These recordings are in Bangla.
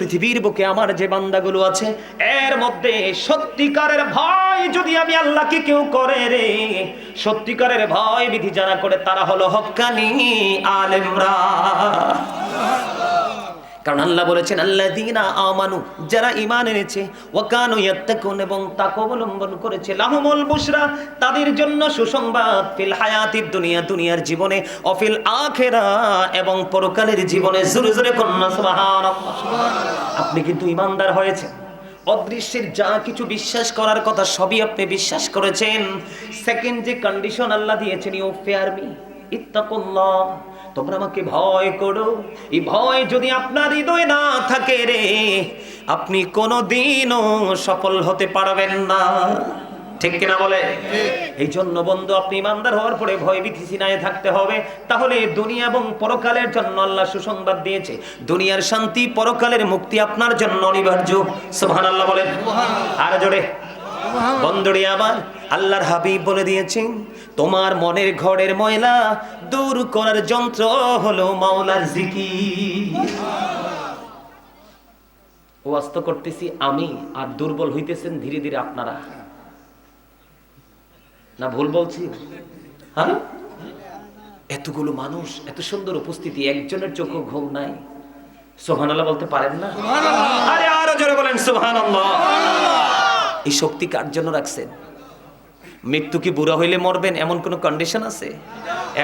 পৃথিবীর বুকে আমার যে বান্দাগুলো আছে, এর মধ্যে সত্যিকারের ভয় যদি আমি আল্লাহকে কেউ করে রে, সত্যিকারের ভয় বিধি যারা করে তারা হলো হকানি আলেমরা। কারণ আল্লাহ বলেছেন আল্লাহ দিনা আমানু, যারা ইমান এনেছে, ওয়াকানু ইয়াত্তাকুন এবং তাকে অবলম্বন করেছে। লাহুমুল বুশরা, তাদের জন্য সুসংবাদ, ফিল হায়াতিদ দুনিয়া, দুনিয়ার জীবনে, অফিল আখেরা, এবং পরকালের জীবনে জোরে জোরে কন্যা, সুবহানাল্লাহ। আপনি কিন্তু ইমানদার হয়েছেন। অদৃশ্যের যা কিছু বিশ্বাস করার কথা সবই আপনি বিশ্বাস করেছেন। সেকেন্ড যে কন্ডিশন আল্লাহ দিয়েছেন ইউ ফেয়ার মি ইত্তাকুল্লাহ। তোমরা আমাকে ভয় করো। এই ভয় যদি আপনার হৃদয়ে না থাকে রে আপনি কোনোদিনও সফল হতে পারবেন না। ঠিক কিনা বলে? এই জন্য বন্ধু আপনি ইমানদার হওয়ার পরে ভয় ভীতি সিনায় থাকতে হবে। তাহলে দুনিয়া এবং পরকালের জন্য আল্লাহ সুসংবাদ দিয়েছে। দুনিয়ার শান্তি পরকালের মুক্তি আপনার জন্য অনিবার্য। সুবহানাল্লাহ বলেন। আর জোরে। বন্ধুরে আবার আল্লাহর হাবিব বলে দিয়েছেন তোমার মনের ঘরের ময়লা দূর করার যন্ত্র হলো মাওলার জিকির। ওয়াস্ত করতেছি আমি আর দুর্বল হইতেছেন ধীরে ধীরে আপনারা। না ভুল বলছি? হ্যাঁ? এতগুলো মানুষ এত সুন্দর উপস্থিতি একজনের চোখও ঘুম নাই। সোহানাল্লাহ বলতে পারেন না? আরে আরও জোরে বলেন সোহানাল্লাহ এই শক্তি কার জন্য রাখছেন? মৃত্যু কি বুড়া হইলে মরবেন? এমন কোনো কন্ডিশন আছে?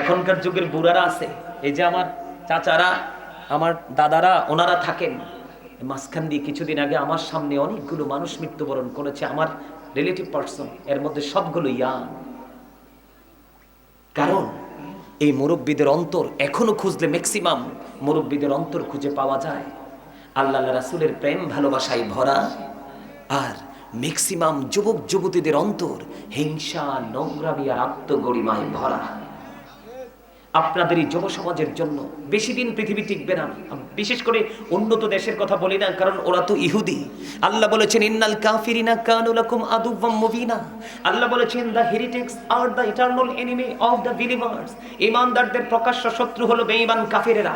এখনকার যুগের বুড়ারা আছে। এই যে আমার চাচারা, আমার দাদারা, ওনারা থাকেন। মাঝখান দিয়ে কিছুদিন আগে আমার সামনে অনেকগুলো মানুষ মৃত্যুবরণ করেছে, আমার রিলেটিভ পার্সন এর মধ্যে সবগুলো ইয়াং কারণ এই মুরব্বীদের অন্তর এখনও খুঁজলে ম্যাক্সিমাম মুরব্বীদের অন্তর খুঁজে পাওয়া যায়। আল্লাহ রাসুলের প্রেম, ভালোবাসায় ভরা। আর ম্যাক্সিমাম যুবক যুবতীদের অন্তর হিংসা, নোংরামি আর আত্মগরিমায় ভরা। আপনাদের এই যুব সমাজের জন্য বেশি দিন পৃথিবী টিকবে না। বিশেষ করে উন্নত দেশের কথা বলি না, কারণ ওরা তো ইহুদি। আল্লাহ বলেছেন, ইন্নাল কাফিরিনা কানু লাকুম আদুওয়াম মুবিনা। আল্লাহ বলেছেন the হেরিটেক্স are the eternal enemy of the believers ইমানদারদের প্রকাশ্য শত্রু হলো বেঈমান কাফিরেরা।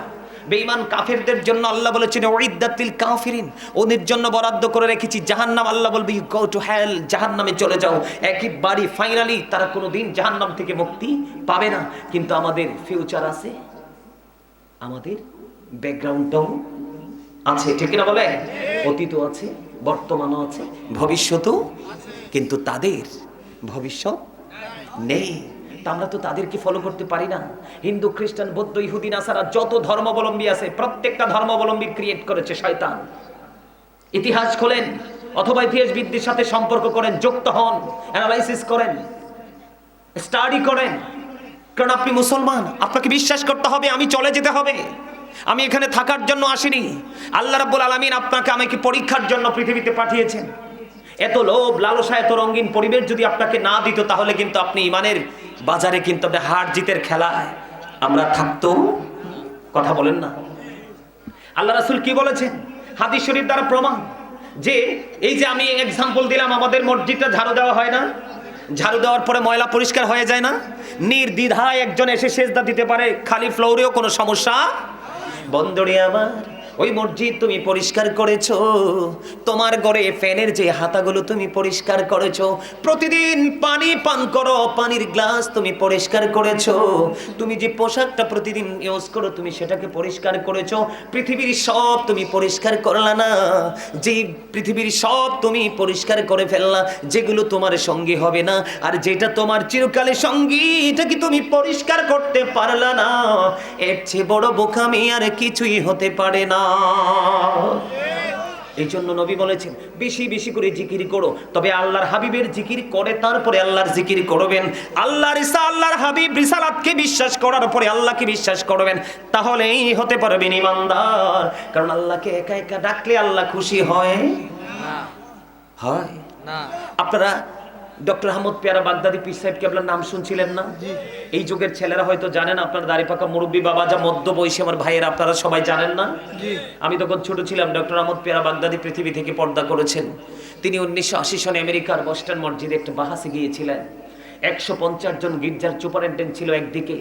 বেঈমান কাফেরদের জন্য আল্লাহ বলেছেন ওইদাতিল কাফিরিন। ওদের জন্য বরাদ্দ করে রেখেছি। জাহান্নাম আল্লাহ বলবে গো টু হেল জাহান্নামে চলে যাও। একই বাড়ি ফাইনালি তারা কোনো কোনোদিন জাহান্নাম থেকে মুক্তি পাবে না। কিন্তু আমাদের ফিউচার আছে, আমাদের ব্যাকগ্রাউন্ডটাও আছে। ঠিক না বলে অতীতও আছে, বর্তমানও আছে, ভবিষ্যতও, কিন্তু তাদের ভবিষ্যৎ নেই। আমরা তো তাদেরকে ফলো করতে পারি না। হিন্দু, খ্রিস্টান, বৌদ্ধ, ইহুদি, নাসারা যত ধর্মাবলম্বী আছে, প্রত্যেকটা ধর্মাবলম্বী ক্রিয়েট করেছে শয়তান। ইতিহাস খোলেন, অথবা ইতিহাসবিদদের সাথে সম্পর্ক করেন, যুক্ত হন অ্যানালাইসিস করেন স্টাডি করেন। কারণ আপনি মুসলমান, আপনাকে বিশ্বাস করতে হবে, আমি চলে যেতে হবে। আমি এখানে থাকার জন্য আসিনি। আল্লাহ রাব্বুল আলামিন আপনাকে আমাকে পরীক্ষার জন্য পৃথিবীতে পাঠিয়েছেন। এত লোভ, লালসা, এত রঙিন পরিবেশ যদি আপনাকে না দিত, তাহলে কিন্তু আপনি ইমানের বাজারে কিন্তু আপনি হার জিতের খেলায় আমরা থাকতো। কথা বলেন না। আল্লাহ রাসূল কি বলেছেন? হাদিস শরীফ দ্বারা প্রমাণ যে এই যে আমি এক্সাম্পল দিলাম, আমাদের মসজিদটা ঝাড়ু দেওয়া হয় না। ঝাড়ু দেওয়ার পরে ময়লা পরিষ্কার হয়ে যায় না। নির্দ্বিধায় একজন এসে সেজদা দিতে পারে, খালি ফ্লোরেও কোনো সমস্যা বন্দরে আমার। ওই মসজিদ তুমি পরিষ্কার করেছ, তোমার ঘরে ফ্যানের যে হাতাগুলো তুমি পরিষ্কার করেছ, প্রতিদিন পানি পান করো, পানির গ্লাস তুমি পরিষ্কার করেছ, তুমি যে পোশাকটা প্রতিদিন ইউজ করো, তুমি সেটাকে পরিষ্কার করেছ, পৃথিবীর সব তুমি পরিষ্কার করলা না, যে পৃথিবীর সব তুমি পরিষ্কার করে ফেললা, যেগুলো তোমার সঙ্গী হবে না, আর যেটা তোমার চিরকালে সঙ্গী, এটা কি তুমি পরিষ্কার করতে পারলা না? এর চেয়ে বড় বোকামি আর কিছুই হতে পারে না। এই জন্য নবী বলেছেন বেশি বেশি করে জিকির করো। তবে আল্লাহর হাবিবের জিকির করে তারপরে আল্লাহর জিকির করবেন। আল্লাহর ইসা আল্লাহর হাবিব রিসালাতকে বিশ্বাস করার পরে আল্লাহকে বিশ্বাস করবেন। তাহলেই হতে পারবেন ইমানদার কারণ আল্লাহকে একা একা ডাকলে আল্লাহ খুশি হয়। হয়। না। আপনারা ডক্টর আহমদ পেয়ারা বাগদাদি পীর সাহেব আপনার নাম শুনছিলেন না? এই যুগের ছেলেরা হয়তো জানেন আপনার দাড়ি পাকা মুরব্বী বাবা যা মধ্য বয়সী আমার ভাইয়ের আপনারা সবাই জানেন না? আমি তখন ছোট ছিলাম ডক্টর আহমদ পেয়ারা বাগদাদি পৃথিবী থেকে পর্দা করেছেন। তিনি উনিশশো আশি সনে আমেরিকার বস্টন মসজিদে একটা বাহাসে গিয়েছিলেন। একশো পঞ্চাশ জন গির্জার সুপারিনটেন্ট ছিল একদিকে।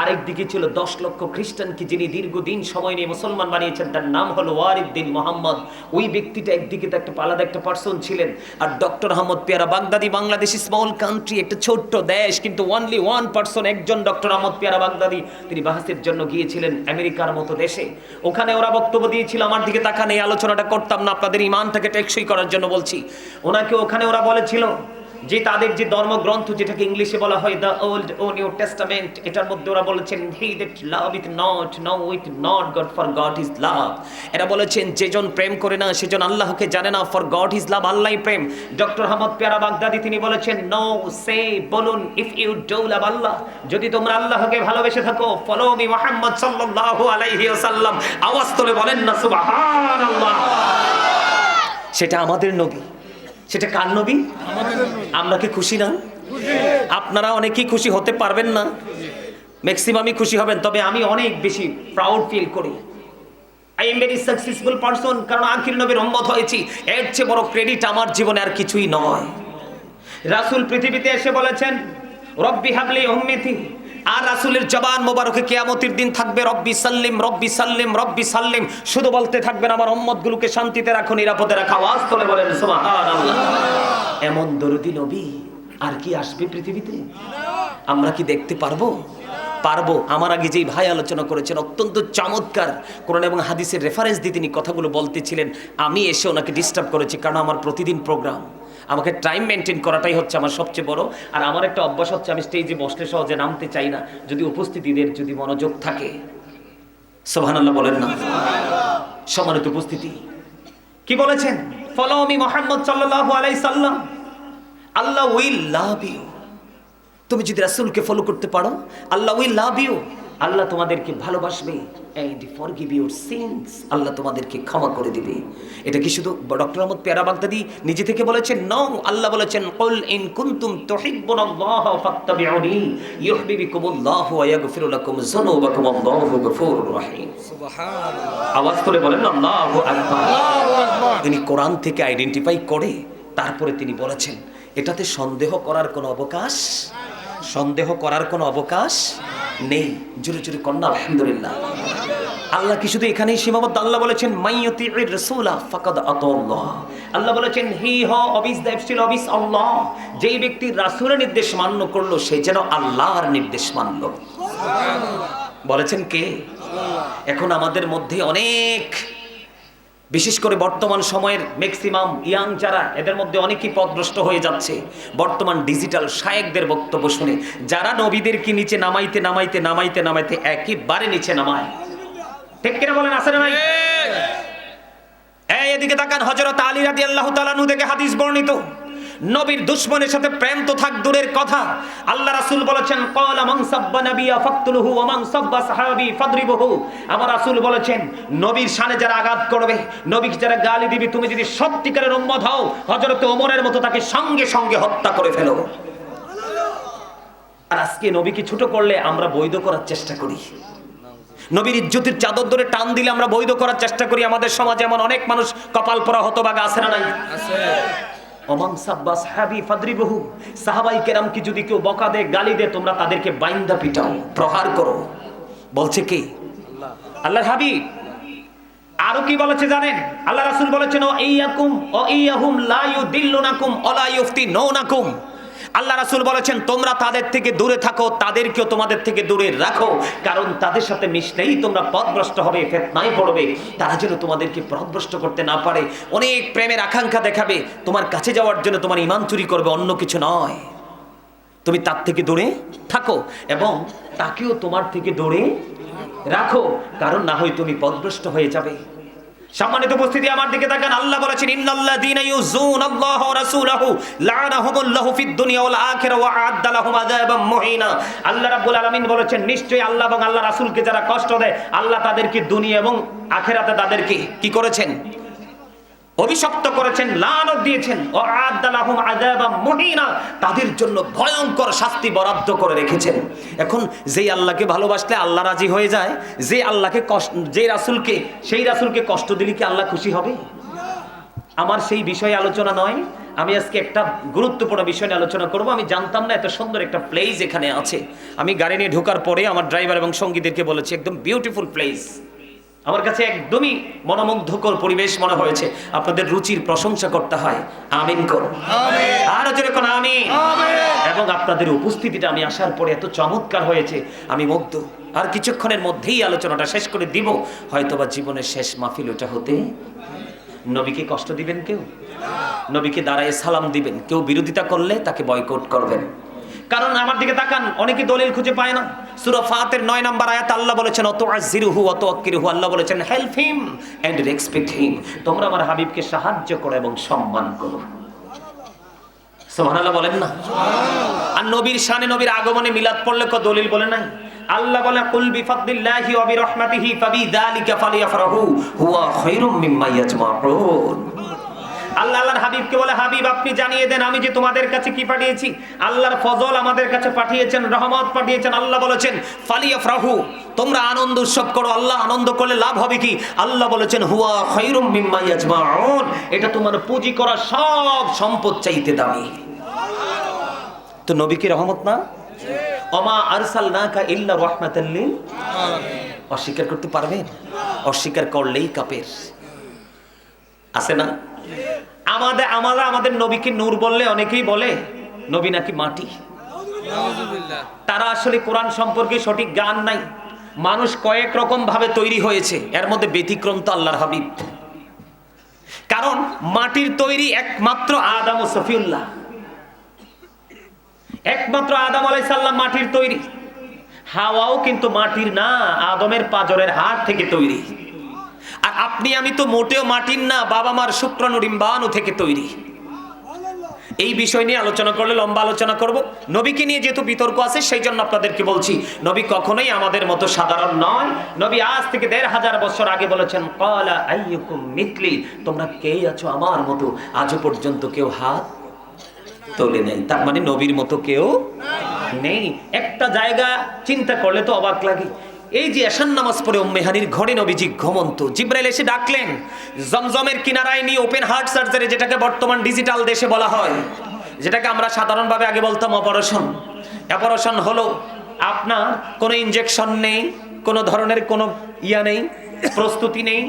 আরেক দিকে ছিল দশ লক্ষ খ্রিস্টানকে যিনি দীর্ঘদিন সময় নিয়ে মুসলমান বানিয়েছেন, তার নাম হলো ওয়ারিদ্দিন মোহাম্মদ। ওই ব্যক্তিটা একদিকে তো একটা পালাদা একটা পার্সন ছিলেন। আর ডক্টর আহমদ পেয়ারা, বাগদাদি, বাংলাদেশ স্মল কান্ট্রি একটা ছোট্ট দেশ, কিন্তু ওনলি ওয়ান পার্সন একজন ডক্টর আহমদ পেয়ারা বাগদাদি। তিনি বাহাসের জন্য গিয়েছিলেন আমেরিকার মতো দেশে। ওখানে ওরা বক্তব্য দিয়েছিল, আমার দিকে তাকান আলোচনাটা করতাম না, আপনাদের ইমানটাকে টেকসই করার জন্য বলছি। ওনাকে ওখানে ওরা বলেছিল যে তাদের যে ধর্মগ্রন্থ যেটাকে ইংলিশে বলা হয় দ্য ওল্ড ও নিউ টেস্টামেন্ট এটার মধ্যে ওরা বলেছেন he that loveth not knoweth not God for God is love এরা বলেছেন যেজন প্রেম করে না সেজন আল্লাহকে জানে না ফর গড ইজ লাভ আল্লাহ প্রেম। ডক্টর আহমদ পেয়ারা বাগদাদি, তিনি বলেছেন নো সে বলুন if you do love Allah, যদি তোমরা আল্লাহকে ভালোবেসে থাকো ফলো মি মুহাম্মদ সাল্লাল্লাহু আলাইহি ওয়াসাল্লাম। আওয়াজ তুলে বলেন না, সুবহানাল্লাহ। সেটা আমাদের নবী। সেটা কার নবী? আমরা কি খুশি না? আপনারা অনেকেই খুশি হতে পারবেন না। ম্যাক্সিমামই খুশি হবেন, তবে আমি অনেক বেশি প্রাউড ফিল করি। I am very successful person কারণ আখির নবীর সম্মত হয়েছি। এর চেয়ে বড় ক্রেডিট আমার জীবনে আর কিছুই নয়। রাসূল পৃথিবীতে এসে বলেছেন, রব্বি হাবলি উম্মতি আর রাসূলের জবান মোবারকে কেয়ামতির দিন থাকবে, রব্বি সাল্লিম রব্বি সাল্লিম রব্বি সাল্লিম। শুধু বলতে থাকবেন, আমার উম্মতগুলোকে শান্তিতে রাখো, নিরাপদে রাখো। আওয়াজ তোলে বলেন এমন দরদি নবী আর কি আসবে পৃথিবীতে? আমরা কি দেখতে পারব? পারব। আমার আগে যেই ভাই আলোচনা করেছেন, অত্যন্ত চমৎকার কোরআন এবং হাদিসের রেফারেন্স দিয়ে তিনি কথাগুলো বলতেছিলেন। আমি এসে ওনাকে ডিস্টার্ব করেছি, কারণ আমার প্রতিদিন প্রোগ্রাম আমাকে টাইম মেনটেন করাটাই হচ্ছে আমার সবচেয়ে বড়। আর আমার একটা অভ্যাস হচ্ছে, আমি স্টেজে বসলে সহজে নামতে চাই না। যদি উপস্থিতিদের যদি মনোযোগ থাকে। সোহানাল্লাহ বলেন না। সম্মানিত উপস্থিতি। কি বলেছেন? ফলো মি মোহাম্মদ সাল্লাল্লাহু আলাইহি সাল্লাম। আল্লাহ উইল লাভ ইউ তুমি যদি রাসূলকে ফলো করতে পারো, আল্লাহ উইল লাভ ইউ আল্লাহ তোমাদেরকে ভালোবাসবে। এন্ড ফরগিভ ইউর সিনস আল্লাহ তোমাদেরকে ক্ষমা করে দিবে। এটা কি শুধু ডক্টর আহমদ পেয়ারা বাগদাদি নিজে থেকে বলেছেন? নও আল্লাহ বলেছেন কুল ইন কুনতুম তুহিব্বুনাল্লাহ ফাত্তাবিউনি ইউহিব্বুকুমুল্লাহু ওয়া ইয়াগফিরু লাকুম যুনুবাকুম আল্লাহু গফুরুর রহিম। আওয়াজ করে বলেন আল্লাহু আকবার। আল্লাহু আকবার। তিনি কোরআন থেকে আইডেন্টিফাই করে তারপরে তিনি বলেছেন এটাতে সন্দেহ করার কোনো অবকাশ সন্দেহ করার কোনো অবকাশ নেই। জোরে জোরে কন্যা, আলহামদুলিল্লাহ। আল্লাহ কি শুধু এখানেই সীমাবদ্ধ? আল্লাহ বলেছেন মাইয়তি রাসূলা ফাকাদ আতাল্লাহ আল্লাহ। বলেছেন, হি হ, অবিস দ্যাপসিল অবিস আল্লাহ। যেই ব্যক্তি রাসূলের নির্দেশ মান্য করল, সে যেন আল্লাহর নির্দেশ মানলো। বলেছেন কে? এখন আমাদের মধ্যে অনেক বিশেষ করে বর্তমান সময়ের ম্যাক্সিমাম ইয়াং যারা এদের মধ্যে অনেকেই পদভ্রষ্ট হয়ে যাচ্ছে। বর্তমান ডিজিটাল শায়েকদের বক্তব্য শুনে যারা নবীদেরকে নিচে নামাইতে নামাইতে নামাইতে নামাইতে একেবারে নিচে নামায়। ঠিক কিনা বলেন আসেন ভাই? এদিকে তাকান হজরত আলী রাজি আল্লাহ তালানু দেখে হাদিস বর্ণিত। নবীর দুশ্মনের সাথে প্রেম তো থাক দূরের কথা। আল্লাহ রাসূল বলেছেন ক্বালা মান সাব্বা নাবিয়া ফাকতুলহু ওয়া মান সাব্বা সাহাবী ফাদরিবহু। আমার রাসূল বলেছেন, নবীর শানে যারা আঘাত করবে, নবীকে যারা গালি দিবে, তুমি যদি সত্যিকারের উম্মত হও, হযরত ওমরের মতো তাকে সঙ্গে সঙ্গে হত্যা করে ফেলো। আর আজকে নবীকে ছোট করলে আমরা বৈধ করার চেষ্টা করি। নবীর ইজ্জতের চাদর ধরে টান দিলে আমরা বৈধ করার চেষ্টা করি। আমাদের সমাজে এমন অনেক মানুষ কপাল পরা হতবাগা আছে না নাই? অমান সাব্বা সাহাবি ফাদরিবহু। সাহাবাই কেরাম কি যদি কেউ বকা দেয়, গালি দেয়, তোমরা তাদেরকে বাইন্দা পিটাও, প্রহার করো। বলছে কে? আল্লাহর হাবিব। আরও কি বলেছে জানেন? আল্লাহ রাসুল বলেছেন, ও ইয়াকুম, ও ইয়াহুম, লা ইউদিল্লুনাকুম ওলা ইউফতিনুনাকুম। আল্লাহ রাসূল বলেছেন, তোমরা তাদের থেকে দূরে থাকো, তাদেরকেও তোমাদের থেকে দূরে রাখো। কারণ তাদের সাথে মিশলেই তোমরা পথভ্রষ্ট হবে, ফেতনায় পড়বে। তারা যেন তোমাদেরকে পথভ্রষ্ট করতে না পারে। অনেক প্রেমের আকাঙ্ক্ষা দেখাবে। তোমার কাছে যাওয়ার জন্য তোমার ইমান চুরি করবে, অন্য কিছু নয়। তুমি তার থেকে দূরে থাকো এবং তাকেও তোমার থেকে দূরে রাখো। কারণ না হয় তুমি পথভ্রষ্ট হয়ে যাবে। সম্মানিত উপস্থিতি, আমার দিকে তাকান। আল্লাহ বলেছেন, ইন্নাল্লাযীনা ইউযুনাল্লাহ ওয়া রাসূলাহু লা'নাহুমুল্লাহু ফিদ দুনিয়া ওয়াল আখিরা ওয়া আ'আদ্দা লাহুম আযাবাম মুহিনা। আল্লাহ রাব্বুল আলামিন বলেছেন, নিশ্চয়ই আল্লাহ এবং আল্লাহ রাসূলকে যারা কষ্ট দেয়, আল্লাহ তাদেরকে দুনিয়া এবং আখিরাতে তাদেরকে কি করেছেন? অভিশপ্ত করেছেন, লানত দিয়েছেন। তাদের জন্য ভয়ঙ্কর শাস্তি বরাদ্দ করে রেখেছেন। এখন যেই আল্লাহকে ভালোবাসলে আল্লাহ রাজি হয়ে যায়, যে আল্লাহকে কষ্ট যে রাসূলকে, সেই রাসূলকে কষ্ট দিলে কি আল্লাহ খুশি হবে? আমার সেই বিষয়ে আলোচনা নয়। আমি আজকে একটা গুরুত্বপূর্ণ বিষয় নিয়ে আলোচনা করব। আমি জানতাম না এত সুন্দর একটা প্লেস এখানে আছে। আমি গাড়ি নিয়ে ঢোকার পরে আমার ড্রাইভার এবং সঙ্গীদেরকে বলেছি, একদম বিউটিফুল প্লেস আমার কাছে একদমই মনোমুগ্ধকর পরিবেশ মনে হয়েছে। আপনাদের রুচির প্রশংসা করতে হয়। আমিন করুন। আরও যেরকম আমি এবং আপনাদের উপস্থিতিটা আমি আসার পরে এত চমৎকার হয়েছে আমি মুগ্ধ। আর কিছুক্ষণের মধ্যেই আলোচনাটা শেষ করে দিব। হয়তোবা জীবনের শেষ মাহফিল ওটা হতে নবীকে কষ্ট দিবেন কেউ? নবীকে দাঁড়ায় সালাম দিবেন। কেউ বিরোধিতা করলে তাকে বয়কট করবেন। কারণ আমার দিকে তাকান, অনেকে দলিল খুঁজে পায় না। সূরা ফাতের 9 নাম্বার আয়াত আল্লাহ বলেছেন অত আজিরুহু অত আকিরুহু আল্লাহ বলেছেন help him and respect him তোমরা আমার হাবিবকে সাহায্য করো এবং সম্মান করো। সুবহানাল্লাহ বলেন না? আর নবীর শানে নবীর আগমনে মিলাদ পড়লে কো দলিল বলে নাই? আল্লাহ বলে, কুল বিফাদলিল্লাহি ওয়া বিরহমাতিহি ফাবিযালিকা ফালিয়াফরাহু, হুয়া খায়রুম মিম্মা ইয়াজমাউন। আল্লাহ আল্লাহর হাবিবকে বলে, হাবিব, আপনি জানিয়ে দেন, আমি যে তোমাদের কাছে কি পাঠিয়েছি? আল্লাহর ফজল আমাদের কাছে পাঠিয়েছেন, রহমত পাঠিয়েছেন। আল্লাহ বলেছেন, ফালিয়াফরাহু, তোমরা আনন্দ উৎসব করো। আল্লাহ আনন্দ করলে লাভ হবে কি? আল্লাহ বলেছেন, হুয়া খায়রুম মিম্মা ইয়াজমাউন এটা তোমার পুঁজি করা সব সম্পদ চাইতে দামি। তো নবী কি রহমত না? অমা আরসালনাকা ইল্লা রাহমাতাল লিল অস্বীকার করতে পারবেন? অস্বীকার করলেই কাপের। আছে না? আমাদের আমরা আমাদের নবীকে নূর বললে অনেকেই বলে নবী নাকি মাটি? তারা আসলে কোরআন সম্পর্কে সঠিক জ্ঞান নাই। মানুষ কয়েক রকম ভাবে তৈরি হয়েছে এর মধ্যে ব্যতিক্রম তো আল্লাহর হাবিব। কারণ মাটির তৈরি একমাত্র আদম ও সফিউল্লাহ। একমাত্র আদম আলাই সাল্লাম মাটির তৈরি। হাওয়াও কিন্তু মাটির না আদমের পাজরের হাড় থেকে তৈরি। আপনি, আমি তো মোটেও মাটির না, বাবা মার শুক্রাণু ডিম্বাণু থেকে তৈরি। এই বিষয় নিয়ে আলোচনা করলে, লম্বা আলোচনা করব। নবীকে নিয়ে যেহেতু বিতর্ক আছে সেই জন্য আপনাদেরকে বলছি, নবী কখনোই আমাদের মতো সাধারণ নয়। নবী আজ থেকে দেড় হাজার বছর আগে বলেছেন, কলা তোমরা কে আছো আমার মতো? আজও পর্যন্ত কেউ হাত তোলে নেই। তার মানে নবীর মতো কেউ নেই। একটা জায়গা চিন্তা করলে তো অবাক লাগে। এই যে এশান নামাজ পড়ে মেহানির ঘরে নবীজি ঘুমন্ত। জিব্রাইল এসে ডাকলেন, জমজমের কিনারায় নিয়ে ওপেন হার্ট সার্জারি যেটাকে বর্তমান ডিজিটাল দেশে বলা হয়, যেটাকে আমরা সাধারণভাবে আগে বলতাম অপারেশন অপারেশন হলো আপনার কোনো ইঞ্জেকশন নেই, কোনো ধরনের কোনো ইয়া নেই, প্রস্তুতি নেই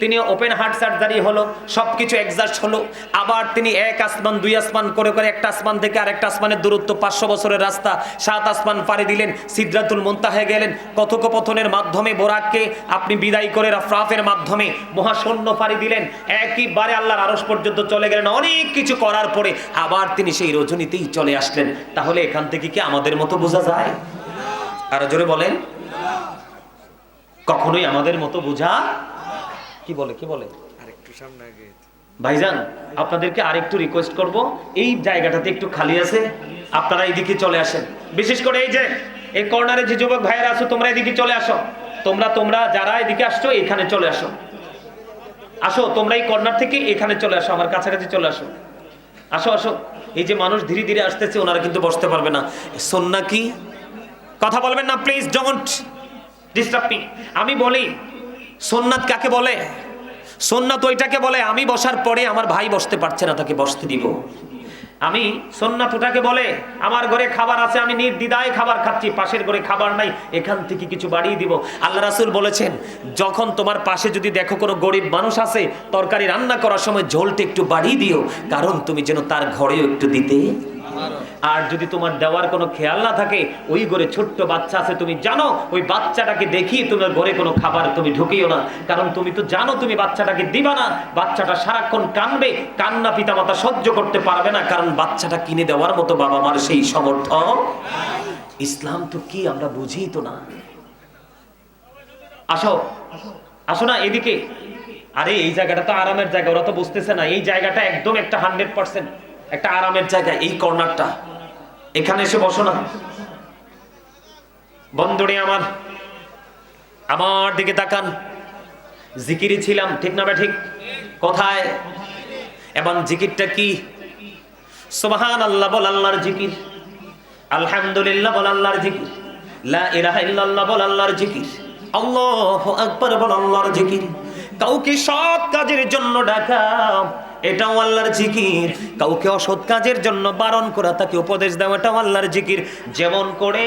তিনি ওপেন হার্ট সার্জারি হলো, সবকিছু এক্সাস্ট হলো। আবার তিনি এক আসমান, দুই আসমান করে করে একটা আসমান থেকে আরেকটা আসমানের দূরত্ব, পাঁচশো বছরের রাস্তা, সাত আসমান পাড়ি দিলেন সিদ্ধাতুল মুন্তাহে গেলেন। কথোপকথনের মাধ্যমে বোরাককে আপনি বিদায় করে রাফরাফের মাধ্যমে মহাশূন্য পাড়ি দিলেন। একইবারে আল্লাহর আরস পর্যন্ত চলে গেলেন, অনেক কিছু করার পরে আবার তিনি সেই রজনীতেই চলে আসলেন। তাহলে এখান থেকে কি আমাদের মতো বোঝা যায়? আরও জোরে বলেন। কখনোই আমাদের মতো বোঝা কি বলে কি বলে? আরেকটু সামনে আগে। ভাইজান আপনাদেরকে আরেকটু রিকোয়েস্ট করব। এই জায়গাটাতে একটু খালি আছে আপনারা এইদিকে চলে আসেন। বিশেষ করে এই যে এই কর্নারে যে যুবক ভাইয়েরা আছো তোমরা এদিকে চলে আসো। তোমরা তোমরা যারা এদিকে আসছো এখানে চলে আসো। আসো তোমরা এই কর্নার থেকে এখানে চলে আসো আমার কাছাকাছি চলে আসো। আসো আসো। এই যে মানুষ ধীরে ধীরে আসতেছে ওনারা কিন্তু বসতে পারবে না। সন্না কি? কথা বলবেন না প্লিজ ডোন্ট ডিস্টার্ব মি আমি বলি সোননাথ কাকে বলে? সোননাথ ওইটাকে বলে, আমি বসার পরে আমার ভাই বসতে পারছে না, তাকে বসতে দিব। আমি, সোননাথ ওটাকে বলে, আমার ঘরে খাবার আছে, আমি নির্দ্বিধায় খাবার খাচ্ছি, পাশের ঘরে খাবার নাই, এখান থেকে কিছু বাড়িয়ে দিব। আল্লাহ রাসুল বলেছেন, যখন তোমার পাশে যদি দেখো কোনো গরিব মানুষ আছে, তরকারি রান্না করার সময় ঝোলটা একটু বাড়িয়ে দিও, কারণ তুমি যেন তার ঘরেও একটু দিতে আর যদি তোমার দেওয়ার কোনো খেয়াল না থাকে, ওই ঘরে ছোট্ট বাচ্চা আছে, তুমি জানো, ওই বাচ্চাটাকে দেখি তোমার ঘরে কোনো খাবার তুমি ঢুকিও না। কারণ তুমি তো জানো, তুমি বাচ্চাটাকে দিবা না। বাচ্চাটা সারাক্ষণ কানবে, কান্না পিতামাতা সহ্য করতে পারবে না, কারণ বাচ্চাটা কিনে দেওয়ার মতো বাবা মার সেই সমর্থ ইসলাম তো কি, আমরা বুঝি তো না। আসো আসো না এদিকে। আরে, এই জায়গাটা তো আরামের জায়গা, ওরা তো বুঝতেছে না। এই জায়গাটা একদম একটা হান্ড্রেড পার্সেন্ট একটা আরামের জায়গা এই কর্নারটা। এখানে এসে বসো না। বন্ধুরে আমার আমার দিকে তাকান। জিকিরে ছিলাম, ঠিক না ঠিক কোথায়? এবং জিকিরটা কি? সুবহান আল্লাহ বল আল্লাহর জিকির। আলহামদুলিল্লাহ বল আল্লাহর জিকির। লা ইলাহা ইল্লাল্লাহ বল আল্লাহর জিকির। আল্লাহু আকবার বল আল্লাহর জিকির। কাউকে সৎ কাজের জন্য ডাকা। এটাও আল্লাহর জিকির। কাউকে অসৎ কাজের জন্য বারণ করা, তাকে উপদেশ দেওয়া, এটাও আল্লাহর জিকির। যেমন করে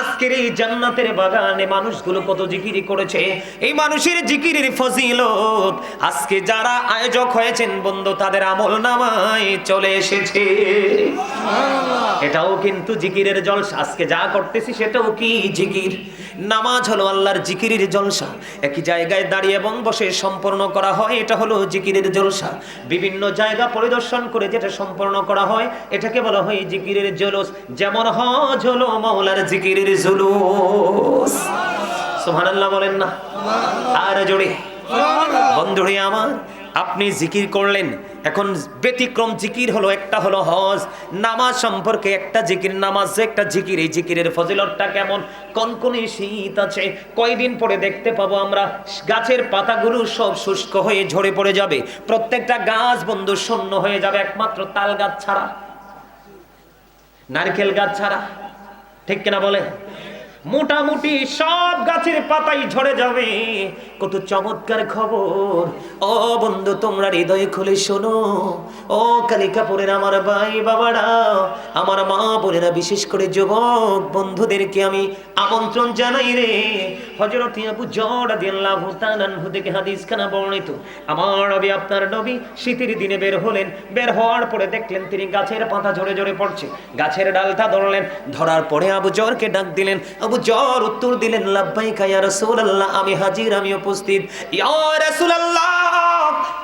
আজকের এই জান্নাতের বাগানে মানুষগুলো কত জিকিরি করেছে। এই মানুষের জিকিরের ফজিলত, আজকে যারা আয়োজক হয়েছেন, বন্ধু, তাদের আমল নামায় চলে এসেছে। এটাও কিন্তু জিকিরের জলসা। আজকে যা করতেছি, সেটাও কি জিকির? নামাজ হলো আল্লাহর জিকিরের জলসা। একই জায়গায় দাঁড়িয়ে এবং বসে সম্পন্ন করা হয়, এটা হলো জিকিরের জলসা। বিভিন্ন জায়গা পরিদর্শন করে যেটা সম্পন্ন করা হয়, এটাকে বলা হয় জিকিরের জলস। যেমন হজ হলো মাওলার জিকিরের জুলুস। সুবহানাল্লাহ বলেন না। আর জোরে। বন্ধুরে আমার আপনি জিকির করলেন, এখন ব্যতিক্রম জিকির হলো, একটা হলো হজ। নামাজ সম্পর্কে একটা জিকির, নামাজ একটা জিকির, এই জিকিরের ফজিলতটা কেমন? কনকনে শীত আছে, কয়দিন পরে দেখতে পাবো আমরা, গাছের পাতাগুলো সব শুষ্ক হয়ে ঝরে পড়ে যাবে। প্রত্যেকটা গাছ বন্ধু শূন্য হয়ে যাবে, একমাত্র তাল গাছ ছাড়া। নারকেল গাছ ছাড়া। ঠিক কিনা বলে? মোটামুটি সব গাছের পাতাই ঝরে যাবে। কত চমৎকার খবর। ও বন্ধু, তোমরা হৃদয় খুলে শোনো। ও কালিকাপুরের আমার ভাই বাবারা, আমার মা বোনেরা, বিশেষ করে যুবক বন্ধুদেরকে আমি আমন্ত্রণ জানাই রে। হজরত আবু জড়া দিল্লাহু তাআলাহু থেকে হাদিস খানা বর্ণিত। আমার নবী, আপনার নবী শীতের দিনে বের হলেন। বের হওয়ার পরে দেখলেন তিনি গাছের পাতা ঝরে ঝরে পড়ছে। গাছের ডালটা ধরলেন। ধরার পরে আবু জরকে ডাক দিলেন, আবু জর উত্তর দিলেন লাভবাই কায়া রসুল আল্লাহ আমি হাজির আমি উপস্থিত। ইয়া রাসূলুল্লাহ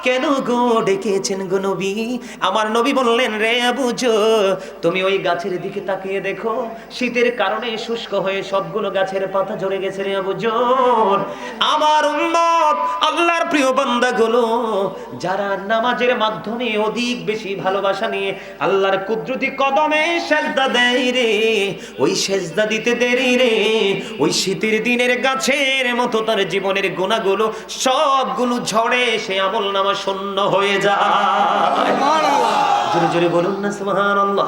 কেন গো ডেকেছেন গো নবী? আমার নবী বললেন, রে জর তুমি ওই গাছের দিকে তাকিয়ে দেখো, শীতের কারণে শুষ্ক হয়ে সবগুলো গাছের পাতা ঝরে গেছে রে জর আমার উম্মত, আল্লাহর প্রিয় বান্দাগুলো, যারা নামাজের মাধ্যমে অধিক বেশি ভালোবাসা নিয়ে আল্লাহর কুদরতি কদমে সেজদা দেয় রে, ওই সেজদা দিতে দেরি রে, ওই শীতের দিনের গাছের মতো তার জীবনের গুণাগুলো সবগুলো ঝড়ে সে আমল নামা শূন্য হয়ে যায়। জোরে জোরে বলুন না সুবহানাল্লাহ।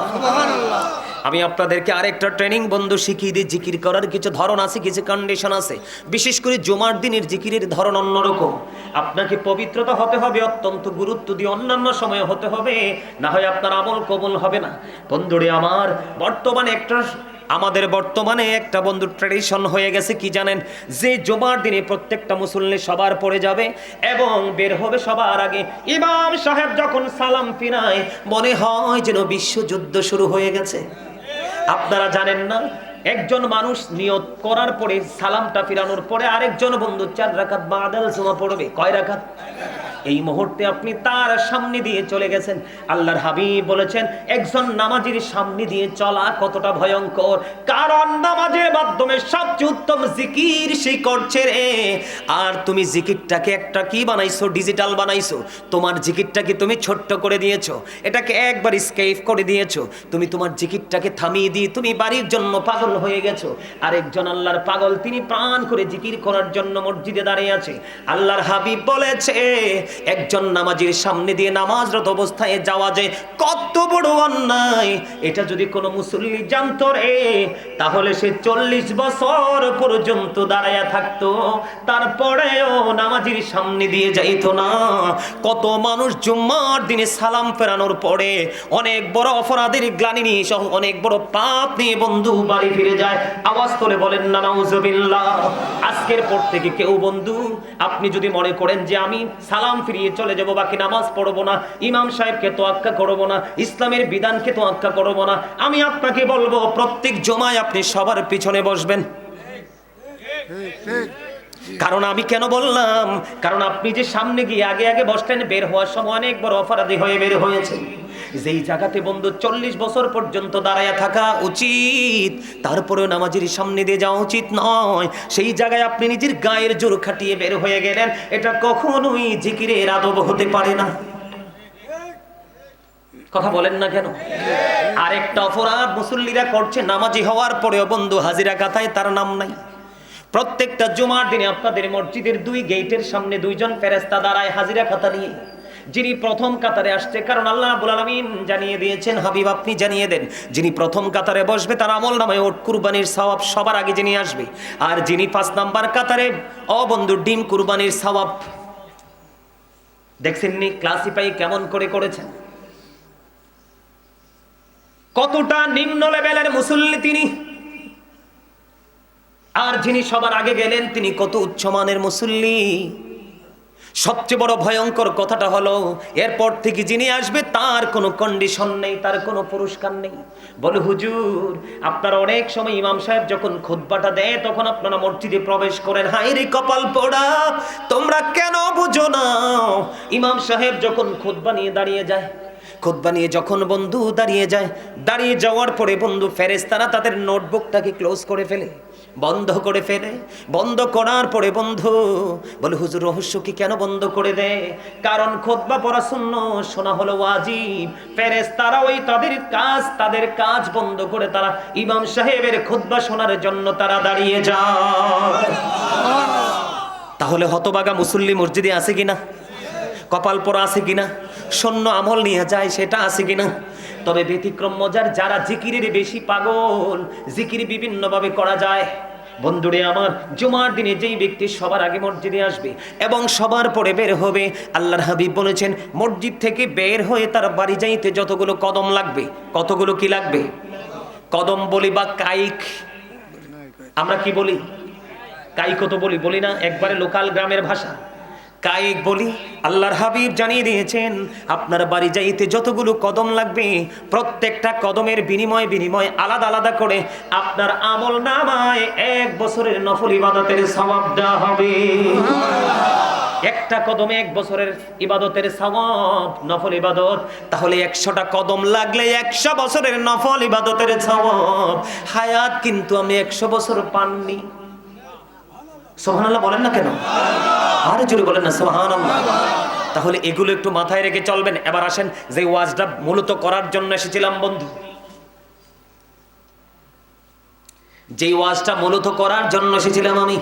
আমি আপনাদেরকে আরেকটা ট্রেনিং বন্ধু শিখিয়ে দিই জিকির করার কিছু ধরন আছে কিছু কন্ডিশন আছে। বিশেষ করে জুমার দিনের জিকিরের ধরন অন্যরকম। আপনাকে পবিত্রতা হতে হবে অত্যন্ত গুরুত্ব দিয়ে অন্যান্য সময়ে হতে হবে। না হয় আপনার আমল কবল হবে না। বন্ধুরে আমার বর্তমানে একটা আমাদের বর্তমানে একটা বন্ধু ট্রেডিশন হয়ে গেছে, কি জানেন? যে জমার দিনে প্রত্যেকটা মুসল্লি সবার পড়ে যাবে এবং বের হবে সবার আগে। ইমাম সাহেব যখন সালাম ফিরায়, মনে হয় যেন বিশ্বযুদ্ধ শুরু হয়ে গেছে। আপনারা জানেন না, একজন মানুষ নিয়ত করার পরে সালামটা ফিরানোর পরে আরেকজন বন্ধু চার রাকাত বাদাল জমা পড়বে। কয় রাকাত? এই মুহূর্তে আপনি তার সামনে দিয়ে চলে গেছেন। আল্লাহর হাবিব বলেছেন, একজন নামাজির সামনে দিয়ে চলা কতটা ভয়ঙ্কর। কারণ নামাজের মাধ্যমে সবচেয়ে উত্তম জিকির সে করছে রে। আর তুমি জিকিরটাকে একটা কি বানাইছো? ডিজিটাল বানাইছো। তোমার জিকিরটাকে তুমি ছোট্ট করে দিয়েছ। এটাকে একবার স্কেপ করে দিয়েছ। তুমি তোমার জিকিরটাকে থামিয়ে দিয়ে তুমি বাড়ির জন্য পাগল হয়ে গেছো। আরেকজন আল্লাহর পাগল, তিনি প্রাণ করে জিকির করার জন্য মসজিদে দাঁড়িয়ে আছে। আল্লাহর হাবিব বলেছে একজন নামাজের সামনে দিয়ে নামাজরত অবস্থায় যাওয়া যায়, কত বড় অন্যায়। এটা যদি কোনো মুসল্লি জানতো রে, তাহলে সে চল্লিশ বছর পর্যন্ত দাঁড়ায়া থাকতো, তারপরেও নামাজির সামনে দিয়ে যাইতো না। কত মানুষ জুম্মার দিনে সালাম ফেরানোর পরে অনেক বড় অপরাধের গ্লানি নিয়ে সহ অনেক বড় পাপ নিয়ে বন্ধু বাড়ি ফিরে যায়। আওয়াজ তোলে বলেন না নাউজুবিল্লাহ, আজকের পর থেকে কেউ বন্ধু, আপনি যদি মনে করেন যে আমি সালাম ফিরিয়ে চলে যাব, বাকি নামাজ পড়ব না। ইমাম সাহেবকে তো আক্কা করব না, ইসলামের বিধানকে তো আক্কা করব না। আমি আপনাকে বলব, প্রত্যেক জমায় আপনি সবার পিছনে বসবেন। কারণ আমি কেন বললাম? কারণ আপনি যে সামনে গিয়ে আগে আগে বসলেন, বের হওয়ার সময় অনেক বড় অপরাধী হয়ে বের হয়েছে। যেই জায়গাতে বন্ধু চল্লিশ বছর পর্যন্ত দাঁড়ায়া থাকা উচিত, তারপরেও নামাজের সামনে দিয়ে যাওয়া উচিত নয়। সেই জায়গায় আপনি নিজের গায়ের জোর খাটিয়ে বের হয়ে গেলেন, এটা কখনোই জিকিরের আদব হতে পারে না। কথা বলেন না কেন? আরেকটা অপরাধ মুসল্লিরা করছে, নামাজি হওয়ার পরেও বন্ধু হাজিরা কাথায় তার নাম নাই। প্রত্যেকটা জুমার দিনে আপনাদের মসজিদের দুই গেটের সামনে দুইজন ফেরেস্তা দাঁড়ায় হাজিরা খাতা নিয়ে। যিনি প্রথম কাতারে আসছে, কারণ আল্লাহ রাব্বুল আলামিন জানিয়ে দিয়েছেন, হাবিব আপনি জানিয়ে দেন, যিনি প্রথম কাতারে বসবে, তার আমল নামে ওট কুরবানির সওয়াব সবার আগে যিনি আসবে। আর যিনি পাঁচ নাম্বার কাতারে অবন্ধু ডিম কুরবানির সওয়াব। দেখছেননি ক্লাসিফাই কেমন করে করেছেন? কতটা নিম্ন লেভেলের মুসল্লি তিনি? আর যিনি সবার আগে গেলেন, তিনি কত উচ্চমানের মুসল্লি? সবচেয়ে বড় ভয়ঙ্কর কথাটা হলো, এরপর থেকে যিনি আসবে তার কোনো কন্ডিশন নেই, তার কোনো পুরস্কার নেই। বলে, হুজুর, আপনারা অনেক সময় ইমাম সাহেব যখন খুতবাটা দেয়, তখন আপনারা মসজিদে প্রবেশ করেন। হাই রে কপাল পোড়া, তোমরা কেন বুঝো না? ইমাম সাহেব যখন খুতবা নিয়ে দাঁড়িয়ে যায়, খুতবা নিয়ে যখন বন্ধু দাঁড়িয়ে যায়, দাঁড়িয়ে যাওয়ার পরে বন্ধু ফেরেস্তারা তাদের নোটবুকটাকে ক্লোজ করে ফেলে। বন্ধ করে ফেলে। বন্ধ করার পরে বন্ধু, বলে, হুজুর, রহস্য কি কেন বন্ধ করে দেয় কারণ খোদবা পড়া শূন্য, শোনা হলো ওয়াজিব। ফেরেস তারা ওই তাদের কাজ তাদের কাজ বন্ধ করে তারা ইমাম সাহেবের খোদবা শোনার জন্য তারা দাঁড়িয়ে যায়। তাহলে হতবাগা মুসল্লি মসজিদে আছে কিনা? কপাল পরা আছে কিনা? সৈন্য আমল নিয়ে যায়, সেটা আছে কিনা? তবে ব্যতিক্রম মজার যারা জিকিরের বেশি পাগল, জিকির বিভিন্নভাবে করা যায়। বন্ধুরে আমার, জুমার দিনে যেই ব্যক্তি সবার আগে মসজিদে আসবে এবং সবার পরে বের হবে, আল্লাহর হাবিব বলেছেন, মসজিদ থেকে বের হয়ে তার বাড়ি যাইতে যতগুলো কদম লাগবে, কতগুলো কি লাগবে? কদম বলি বা কাইক আমরা কি বলি? কাইক তো বলি বলি না, একবারে লোকাল গ্রামের ভাষা। কায়েক বলি, আল্লাহর হাবিব জানিয়ে দিয়েছেন, আপনার বাড়ি যাইতে যতগুলো কদম লাগবে, প্রত্যেকটা কদমের বিনিময় বিনিময় আলাদা আলাদা করে আপনার আমল নামায় এক বছরের নফল ইবাদতের সওয়াব দেওয়া হবে। একটা কদমে এক বছরের ইবাদতের সওয়াব, নফল ইবাদত, তাহলে একশোটা কদম লাগলে একশো বছরের নফল ইবাদতের সওয়াব। হায়াত কিন্তু আমি একশো বছর পাননি। সোহানাল্লাহ বলেন না কেন? আরে জোরে বলেন না সোহানাল্লাহ তাহলে এগুলো একটু মাথায় রেখে চলবেন। এবার আসেন, যে ওয়াজটা মূলত করার জন্য এসেছিলাম বন্ধু। যে ওয়াজটা মূলত করার জন্য এসেছিলাম আমি।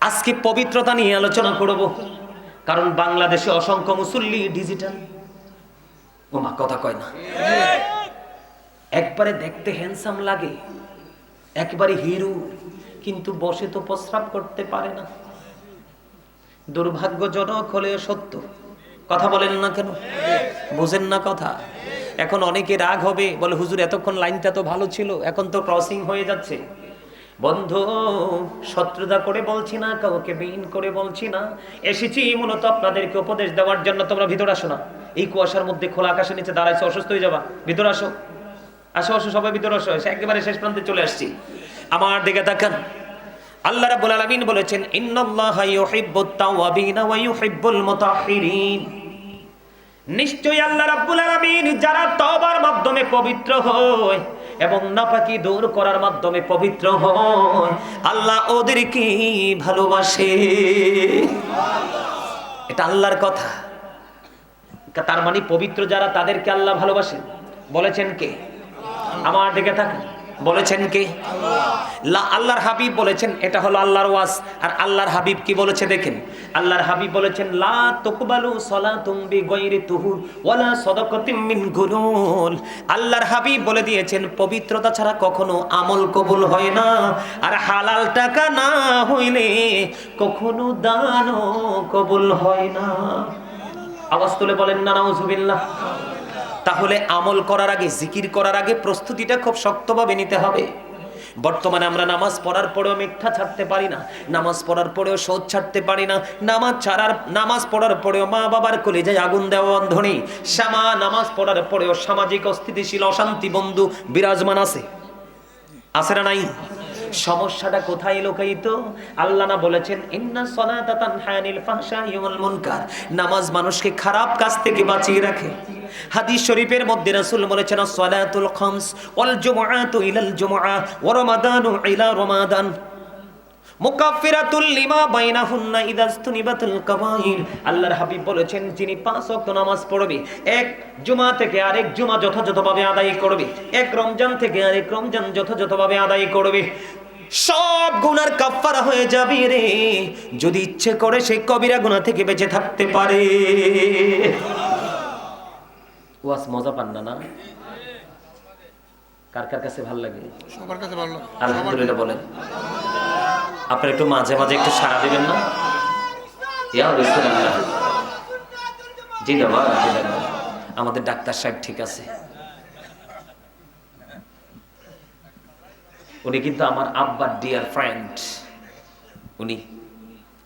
আজকে পবিত্রতা নিয়ে আলোচনা করব। কারণ বাংলাদেশে অসংখ্য মুসল্লি ডিজিটাল ওমা কথা কয় না। একবারে দেখতে হ্যান্ডসাম লাগে, একবারে হিরু কিন্তু বসে তো প্রস্রাব করতে পারে না। দুর্ভাগ্যজনক হলেও সত্য। কথা বলেন না কেন? বুঝেন না কথা। এখন অনেকে রাগ হবে, বলে, হুজুর, এতক্ষণ লাইনটা তো ভালো ছিল, এখন তো ক্রসিং হয়ে যাচ্ছে। বন্ধু, শত্রুতা করে বলছি না, কাউকে বিহীন করে বলছি না। এসেছি মূলত আপনাদেরকে উপদেশ দেওয়ার জন্য। তোমরা ভিতরে আসো না। এই কুয়াশার মধ্যে খোলা আকাশের নিচে দাঁড়াইছে, অসুস্থ হয়ে যাবা। ভিতরে আসো। আসো আসো, সবাই ভিতরে আসো। একেবারে শেষ প্রান্তে চলে আসছি। আমার দিকে তাকান। আল্লাহ রাব্বুল আলামিন বলেছেন, ইন্নাল্লাহা ইউহিব্বুত তাওয়াবিন ওয়া ইউহিব্বুল মুতাহহিরিন। নিশ্চয়ই আল্লাহ রাব্বুল আলামিন যারা তওবার মাধ্যমে পবিত্র হয় এবং নাপাকি দূর করার মাধ্যমে পবিত্র হয়, আল্লাহ ওদেরকে ভালোবাসে। এটা আল্লাহর কথা। তার মানে পবিত্র যারা তাদেরকে আল্লাহ ভালোবাসেন বলেছেন কে? আমার দিকে থাকেন বলেছেন কে? আল্লাহর হাবিব বলেছেন, এটা হলো আল্লাহর ওয়াজ। আর আল্লাহর হাবিব কি বলেছে দেখেন? আল্লাহর হাবিব বলেছেন, লা তুকবালু সালাতুম বিগাইরি তুহুর ওয়ালা সাদাকাতিম মিন গুলুল আল্লাহর হাবিব বলে দিয়েছেন, পবিত্রতা ছাড়া কখনো আমল কবুল হয় না। আর হালাল টাকা না হইলে কখনো দানও কবুল হয় না। আওয়াজ তুলে বলেন না নাউজুবিল্লাহ তাহলে আমল করার আগে, জিকির করার আগে প্রস্তুতিটা খুব শক্তভাবে নিতে হবে। বর্তমানে আমরা নামাজ পড়ার পরেও মিথ্যা ছাড়তে পারি না, নামাজ পড়ার পরেও শোধ ছাড়তে পারি না, নামাজ ছাড়ার, নামাজ পড়ার পরেও মা বাবার কলেজায় আগুন দেওয়া অন্ধনী শ্যামা, নামাজ পড়ার পরেও সামাজিক অস্থিতিশীল, অশান্তি বন্ধু বিরাজমান আছে। আছে না নাই? সমস্যাটা কোথায় লোকায়িত? আল্লাহ না বলেছেন, ইন্না নামাজ মানুষকে খারাপ কাজ থেকে বাঁচিয়ে রাখে। হাদিস শরীফের মধ্যে রাসূল বলেছেন, সলাতুল খামস ওয়াল জুমআতু ইলাল জুমআ ওয়া রমাদানু ইলা রমাদান। মুকাফিরাতুল লিমা বাইনাহুন্না কাবাইর। আল্লাহর হাবিব বলেছেন, যিনি পাঁচ ওয়াক্ত নামাজ পড়বে, এক জুমা থেকে আরেক জুমা যথাযথভাবে আদায় করবে, এক রমজান থেকে আরেক রমজান যথাযথভাবে আদায় করবে। সব গুনার কাফারা হয়ে যাবে রে, যদি ইচ্ছে করে সেই কবিরা গুনাহ থেকে বেঁচে থাকতে পারে। ওয়াস মজা পান না না? কার কার কাছে ভালো লাগে? সবার কাছে ভালো আলহামদুলিল্লাহ বলেন। আপনার একটু মাঝে মাঝে একটু সাড়া দিবেন না? ইয়া রাসূলুল্লাহ। জিন্দাবাদ জিন্দাবাদ আমাদের ডাক্তার সাহেব ঠিক আছে। উনি কিন্তু আমার আব্বার ডিয়ার ফ্রেন্ড উনি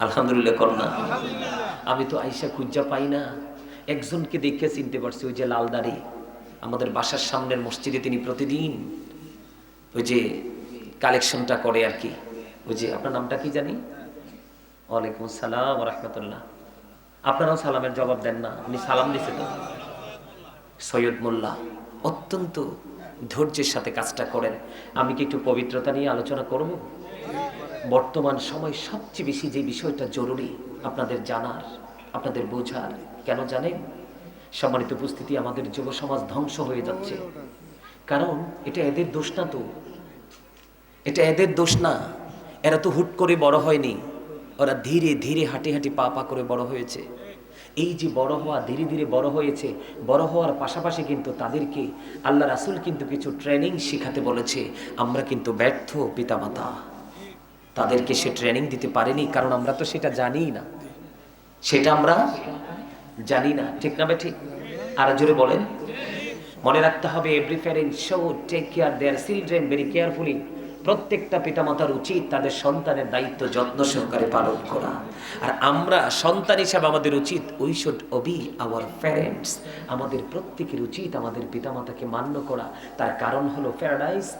আলহামদুলিল্লাহ কর না। আমি তো আইসা খুঁজা পাই না। একজনকে দেখে চিনতে পারছি, ওই যে লালদারি আমাদের বাসার সামনের মসজিদে তিনি প্রতিদিন ওই যে কালেকশনটা করে আর কি। ওই যে, আপনার নামটা কি জানি? ওয়ালাইকুম আসসালাম রহমতুল্লাহ। আপনারাও সালামের জবাব দেন না, উনি সালাম দিছে তো। সৈয়দ মোল্লা অত্যন্ত ধৈর্যের সাথে কাজটা করেন। আমি কি একটু পবিত্রতা নিয়ে আলোচনা করব? বর্তমান সময় সবচেয়ে বেশি যে বিষয়টা জরুরি, আপনাদের জানার, আপনাদের বোঝার কেন জানেন? সম্মানিত উপস্থিতি, আমাদের যুব সমাজ ধ্বংস হয়ে যাচ্ছে। কারণ এটা এদের দোষ না তো। এটা এদের দোষ না। এরা তো হুট করে বড় হয়নি। ওরা ধীরে ধীরে, হাঁটি হাঁটি, পা পা করে বড় হয়েছে। এই যে বড় হওয়া, ধীরে ধীরে বড় হয়েছে, বড় হওয়ার পাশাপাশি কিন্তু তাদেরকে আল্লাহ রাসুল কিন্তু কিছু ট্রেনিং শেখাতে বলেছে। আমরা কিন্তু ব্যর্থ পিতামাতা। তাদেরকে সে ট্রেনিং দিতে পারেনি, কারণ আমরা তো সেটা জানিই না। সেটা আমরা জানি না, ঠিক না ঠিক আর জোরে বলেন। মনে রাখতে হবে every parent should take care their children very carefully প্রত্যেকটা পিতামাতার উচিত তাদের সন্তানের দায়িত্ব যত্ন সহকারে পালন করা। আর আমরা সন্তান হিসাবে আমাদের উচিত we should obey our parents আমাদের প্রত্যেকের উচিত আমাদের পিতামাতাকে মান্য করা। তার কারণ হলো প্যারাডাইস